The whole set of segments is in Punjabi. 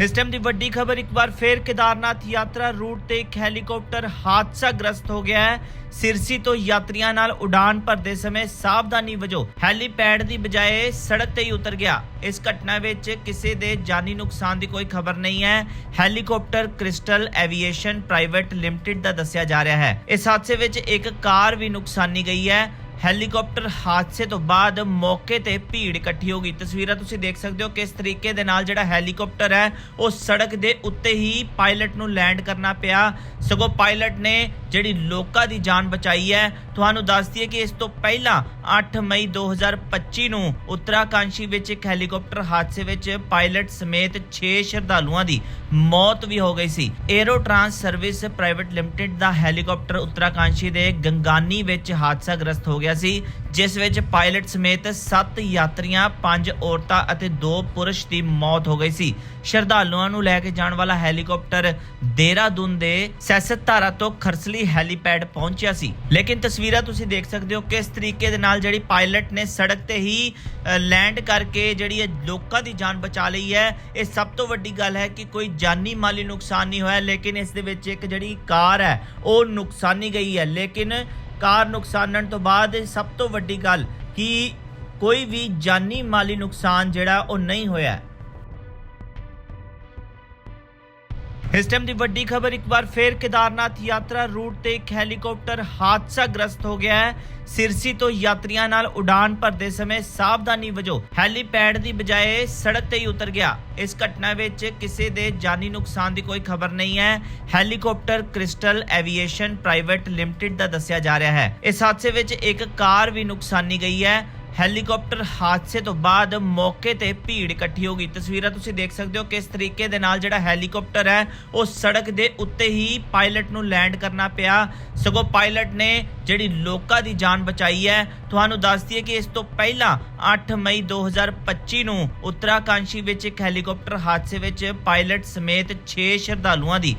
ਇਸ ਟਾਈਮ ਦੀ ਵੱਡੀ ਖਬਰ ਇੱਕ ਵਾਰ ਫੇਰ ਕੇਦਾਰਨਾਥ ਯਾਤਰਾ ਰੂਟ ਤੇ ਇੱਕ ਹੈਲੀਕਾਪਟਰ ਹਾਦਸਾਗ੍ਰਸਤ ਹੋ ਗਿਆ ਹੈ। ਸਿਰਸੀ ਤੋਂ ਯਾਤਰੀਆਂ ਨਾਲ ਉਡਾਨ ਭਰਦੇ ਸਮੇਂ ਸਾਵਧਾਨੀ ਵਜੋਂ ਹੈਲੀਪੈਡ ਦੀ ਬਜਾਏ ਸੜਕ ਤੇ ਹੀ ਉਤਰ ਗਿਆ। ਇਸ ਘਟਨਾ ਵਿੱਚ ਕਿਸੇ ਦੇ ਜਾਨੀ ਨੁਕਸਾਨ ਦੀ ਕੋਈ ਖਬਰ ਨਹੀਂ ਹੈ। Helicopter crystal aviation private limited ਦਾ ਦੱਸਿਆ ਜਾ ਰਿਹਾ ਹੈ। ਇਸ ਹਾਦਸੇ ਵਿੱਚ ਇੱਕ ਕਾਰ ਵੀ ਨੁਕਸਾਨੀ ਗਈ ਹੈ। ਹੈਲੀਕਾਪਟਰ ਹਾਦਸੇ ਤੋਂ ਬਾਅਦ ਮੌਕੇ ਤੇ ਭੀੜ ਇਕੱਠੀ ਹੋ ਗਈ। ਤਸਵੀਰਾਂ ਤੁਸੀਂ ਦੇਖ ਸਕਦੇ ਹੋ ਕਿਸ ਤਰੀਕੇ ਦੇ ਨਾਲ ਜਿਹੜਾ ਹੈਲੀਕਾਪਟਰ ਹੈ, ਉਹ ਸੜਕ ਦੇ ਉੱਤੇ ਹੀ ਪਾਇਲਟ ਨੂੰ ਲੈਂਡ ਕਰਨਾ ਪਿਆ। ਸਗੋਂ ਪਾਇਲਟ ਨੇ ਜਿਹੜੀ ਲੋਕਾਂ ਦੀ ਜਾਨ ਬਚਾਈ ਹੈ। ਤੁਹਾਨੂੰ ਦੱਸ ਦਈਏ ਕਿ ਇਸ ਤੋਂ ਪਹਿਲਾਂ 8 ਮਈ 2025 ਨੂੰ ਉੱਤਰਾਕਾਂਸ਼ੀ ਵਿੱਚ ਇੱਕ ਹੈਲੀਕਾਪਟਰ ਹਾਦਸੇ ਵਿੱਚ ਪਾਇਲਟ ਸਮੇਤ 6 ਸ਼ਰਧਾਲੂਆਂ ਦੀ ਮੌਤ ਵੀ ਹੋ ਗਈ ਸੀ। Aero trans service private limited ਦਾ ਹੈਲੀਕਾਪਟਰ ਉੱਤਰਾਕਾਂਸ਼ੀ ਦੇ ਗੰਗਾਨੀ ਵਿੱਚ ਹਾਦਸਾਗ੍ਰਸਤ ਹੋ ਗਿਆ ਸੀ, ਜਿਸ ਵਿੱਚ ਪਾਇਲਟ ਸਮੇਤ 7 ਯਾਤਰੀਆਂ 5 ਔਰਤਾਂ ਅਤੇ 2 ਪੁਰਸ਼ ਦੀ ਮੌਤ ਹੋ ਗਈ ਸੀ। ਸ਼ਰਧਾਲੂਆਂ ਨੂੰ ਲੈ ਕੇ ਜਾਣ ਵਾਲਾ ਹੈਲੀਕਾਪਟਰ ਦੇਹਰਾਦੂਨ ਦੇ ਸੈਸਤ ਧਾਰਾ ਤੋਂ ਖਰਸਲੀ ਹੈਲੀਪੈਡ ਪਹੁੰਚਿਆ ਸੀ। ਲੇਕਿਨ ਤਸਵੀਰਾਂ ਤੁਸੀਂ ਦੇਖ ਸਕਦੇ ਹੋ ਕਿਸ ਤਰੀਕੇ ਦੇ ਨਾਲ ਜਿਹੜੀ ਪਾਇਲਟ ਨੇ ਸੜਕ ਤੇ ਹੀ ਲੈਂਡ ਕਰਕੇ ਜਿਹੜੀ ਇਹ ਲੋਕਾਂ ਦੀ ਜਾਨ ਬਚਾ ਲਈ ਹੈ। ਇਹ ਸਭ ਤੋਂ ਵੱਡੀ ਗੱਲ ਹੈ ਕਿ ਕੋਈ ਜਾਨੀ ਮਾਲੀ ਨੁਕਸਾਨ ਨਹੀਂ ਹੋਇਆ, ਲੇਕਿਨ ਇਸ ਦੇ ਵਿੱਚ ਇੱਕ ਜਿਹੜੀ ਕਾਰ ਹੈ, ਉਹ ਨੁਕਸਾਨੀ ਗਈ ਹੈ। ਲੇਕਿਨ ਕਾਰ ਨੁਕਸਾਨਣ ਤੋਂ ਬਾਅਦ ਸਭ ਤੋਂ ਵੱਡੀ ਗੱਲ ਕਿ ਕੋਈ ਵੀ ਜਾਨੀ ਮਾਲੀ ਨੁਕਸਾਨ ਜਿਹੜਾ ਉਹ ਨਹੀਂ ਹੋਇਆ। ਇਸ ਟਾਈਮ ਦੀ ਵੱਡੀ ਖਬਰ ਇੱਕ ਵਾਰ ਫੇਰ ਕੇਦਾਰਨਾਥ ਯਾਤਰਾ ਰੂਟ ਤੇ ਇੱਕ ਹੈਲੀਕਾਪਟਰ ਹਾਦਸਾਗ੍ਰਸਤ ਹੋ ਗਿਆ ਹੈ। ਸਿਰਸੀ ਤੋਂ ਯਾਤਰੀਆਂ ਨਾਲ ਉਡਾਨ ਭਰਦੇ ਸਮੇਂ ਸਾਵਧਾਨੀ ਵਜੋਂ ਹੈਲੀਪੈਡ ਦੀ ਬਜਾਏ ਸੜਕ ਤੇ ਹੀ ਉਤਰ ਗਿਆ। ਇਸ ਘਟਨਾ ਵਿੱਚ ਕਿਸੇ ਦੇ ਜਾਨੀ ਨੁਕਸਾਨ ਦੀ ਕੋਈ ਖਬਰ ਨਹੀਂ ਹੈ। Helicopter crystal aviation private limited ਦਾ ਦੱਸਿਆ ਜਾ ਰਿਹਾ ਹੈ। ਇਸ ਹਾਦਸੇ ਵਿੱਚ ਇੱਕ ਕਾਰ ਵੀ ਨੁਕਸਾਨੀ ਗਈ ਹੈ। ਹੈਲੀਕਾਪਟਰ ਹਾਦਸੇ ਤੋਂ ਬਾਅਦ ਮੌਕੇ ਤੇ ਭੀੜ ਇਕੱਠੀ ਹੋ ਗਈ। ਤਸਵੀਰਾਂ ਤੁਸੀਂ ਦੇਖ ਸਕਦੇ ਹੋ ਕਿਸ ਤਰੀਕੇ ਦੇ ਨਾਲ ਜਿਹੜਾ ਹੈਲੀਕਾਪਟਰ ਹੈ, ਉਹ ਸੜਕ ਦੇ ਉੱਤੇ ਹੀ ਪਾਇਲਟ ਨੂੰ ਲੈਂਡ ਕਰਨਾ ਪਿਆ। ਸਗੋਂ ਪਾਇਲਟ ਨੇ ਜਿਹੜੀ ਲੋਕਾਂ ਦੀ ਜਾਨ ਬਚਾਈ ਹੈ। ਤੁਹਾਨੂੰ ਦੱਸ ਦਈਏ ਕਿ ਇਸ ਤੋਂ ਪਹਿਲਾਂ 8 ਮਈ 2025 ਨੂੰ ਉੱਤਰਾਕਾਂਸ਼ੀ ਵਿੱਚ ਇੱਕ ਹੈਲੀਕਾਪਟਰ ਹਾਦਸੇ ਵਿੱਚ ਪਾਇਲਟ ਸਮੇਤ 6 ਸ਼ਰਧਾਲੂਆਂ ਦੀ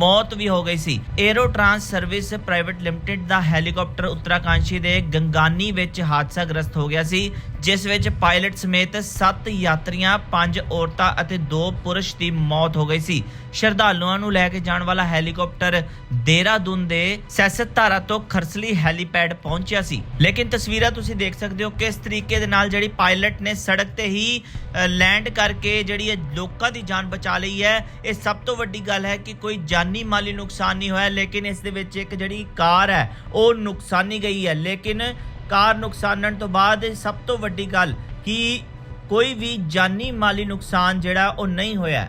ਮੌਤ ਵੀ ਹੋ ਗਈ ਸੀ। Aero trans service private limited ਦਾ ਹੈਲੀਕਾਪਟਰ ਉੱਤਰਾਕਾਂਸ਼ੀ ਦੇ ਗੰਗਾਨੀ ਵਿੱਚ ਹਾਦਸਾਗ੍ਰਸਤ ਹੋ ਗਿਆ ਸੀ, ਜਿਸ ਵਿੱਚ ਪਾਇਲਟ ਸਮੇਤ 7 ਯਾਤਰੀਆਂ 5 ਔਰਤਾਂ ਅਤੇ 2 ਪੁਰਸ਼ ਦੀ ਮੌਤ ਹੋ ਗਈ ਸੀ। ਸ਼ਰਧਾਲੂਆਂ ਨੂੰ ਲੈ ਕੇ ਜਾਣ ਵਾਲਾ ਹੈਲੀਕਾਪਟਰ ਦੇਹਰਾਦੂਨ ਦੇ ਸੈਸਤ ਧਾਰਾ ਤੋਂ ਖਰਸਲੀ ਹੈਲੀਪੈਡ ਪਹੁੰਚਿਆ ਸੀ। ਲੇਕਿਨ ਤਸਵੀਰਾਂ ਤੁਸੀਂ ਦੇਖ ਸਕਦੇ ਹੋ ਕਿਸ ਤਰੀਕੇ ਦੇ ਨਾਲ ਜਿਹੜੀ ਪਾਇਲਟ ਨੇ ਸੜਕ ਤੇ ਹੀ ਲੈਂਡ ਕਰਕੇ ਜਿਹੜੀ ਇਹ ਲੋਕਾਂ ਦੀ ਜਾਨ ਬਚਾ ਲਈ ਹੈ। ਇਹ ਸਭ ਤੋਂ ਵੱਡੀ ਗੱਲ ਹੈ ਕਿ ਕੋਈ ਜਾਨੀ ਮਾਲੀ ਨੁਕਸਾਨ ਨਹੀਂ ਹੋਇਆ, ਲੇਕਿਨ ਇਸ ਦੇ ਵਿੱਚ ਇੱਕ ਜਿਹੜੀ ਕਾਰ ਹੈ, ਉਹ ਨੁਕਸਾਨੀ ਗਈ ਹੈ। ਲੇਕਿਨ ਕਾਰ ਨੁਕਸਾਨਣ ਤੋਂ ਬਾਅਦ ਸਭ ਤੋਂ ਵੱਡੀ ਗੱਲ ਕਿ ਕੋਈ ਵੀ ਜਾਨੀ ਮਾਲੀ ਨੁਕਸਾਨ ਜਿਹੜਾ ਉਹ ਨਹੀਂ ਹੋਇਆ।